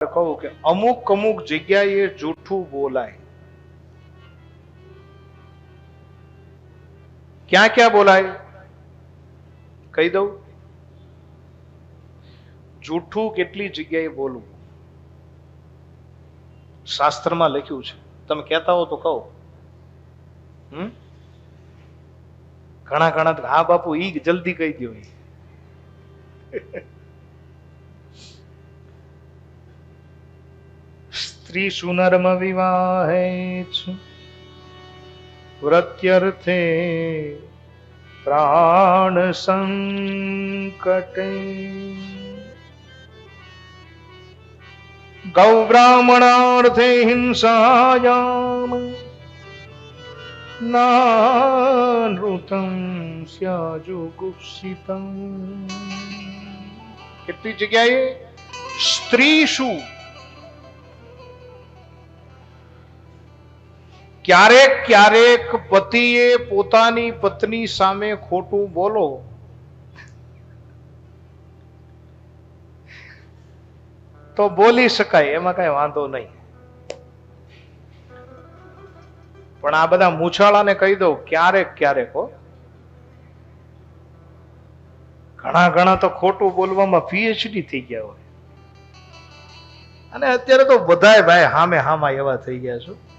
કહું કે અમુક અમુક જગ્યાએ જૂઠું બોલાય. ક્યાં ક્યાં બોલાય? કહી દઉં. જૂઠું કેટલી જગ્યાએ બોલવું? શાસ્ત્રમાં લખ્યું છે. તમે કહેતા હો તો કહો. હમ? ઘણા ઘણા હા બાપુ, ઈ જલ્દી કહી દો ઈ. સ્ત્રી સુનર્મ વિવાહે છે વ્રત્યર્થે પ્રાણ સંકટે ગૌ બ્રાહ્મણાર્થે હિંસાયામ ક્યારેક ક્યારેક પતિએ પોતાની પત્ની સામે ખોટું બોલો. તો બોલી શકાય, એમાં કઈ વાંધો નહીં. પણ આ બધા મૂછાળાને કહી દઉં, ક્યારેક ક્યારેક હો. ઘણા ઘણા તો ખોટું બોલવામાં પીએચડી થઈ ગયા હોય. અને અત્યારે તો બધાય ભાઈ હામે હામા એવા થઈ ગયા છો.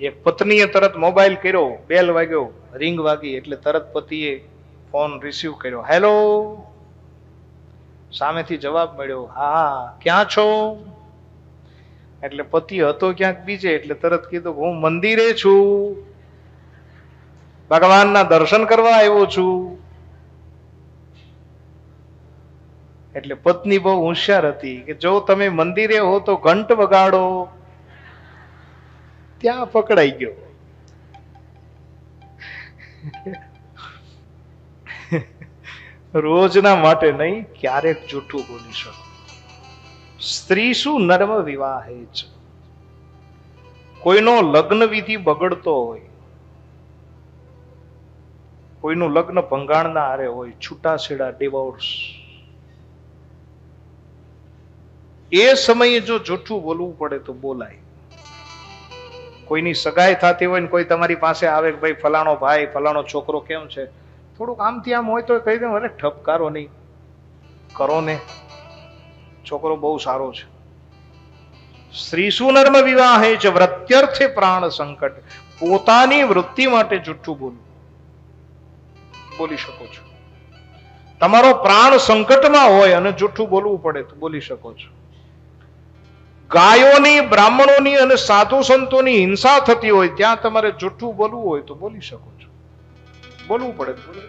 એક પત્નીએ તરત મોબાઈલ કર્યો, બેલ વાગ્યો, રિંગ વાગી એટલે તરત પતિએ ફોન રિસીવ કર્યો. હેલો સામેથી જવાબ મળ્યો, હા, ક્યાં છો? એટલે પતિ હતો ક્યાંક બીજે એટલે તરત કીધું, હું મંદિરે છું. ભગવાનના દર્શન કરવા આવ્યો છું. એટલે પત્ની બહુ હોશિયાર હતી કે જો તમે મંદિરે હો તો ઘંટ વગાડો. ત્યાં પકડાઈ ગયો. રોજના માટે નહીં, ક્યારેક જૂઠું બોલી શકો. સ્ત્રી શું નર્મ વિવાહે છે? કોઈનો લગ્ન વિધિ બગડતો હોય, કોઈનું લગ્ન ભંગાણના હારે હોય, છૂટાછેડા ડિવોર્સ એ સમયે જો જૂઠું બોલવું પડે તો બોલાય. કોઈની સગાઈ થતી હોય ને કોઈ તમારી પાસે આવે કે ભાઈ ફલાણો ભાઈ, ફલાણો છોકરો કેમ છે? થોડુંક આમથી આમ હોય તો કહી દે, અરે, ઠપકારો નહીં. કરો ને. છોકરો બહુ સારો છે. સ્ત્રી સુનર્મ વિવાહે છે વૃત્યર્થે પ્રાણ સંકટ. પોતાની વૃત્તિ માટે જુઠ્ઠું બોલવું બોલી શકો છો. તમારો પ્રાણ સંકટમાં હોય અને જુઠ્ઠું બોલવું પડે તો બોલી શકો છો. ગાયોની, બ્રાહ્મણોની અને સાધુ સંતોની હિંસા થતી હોય, ત્યાં તમારે જુઠ્ઠું બોલવું હોય તો બોલી શકો છો બોલવું પડે બોલો.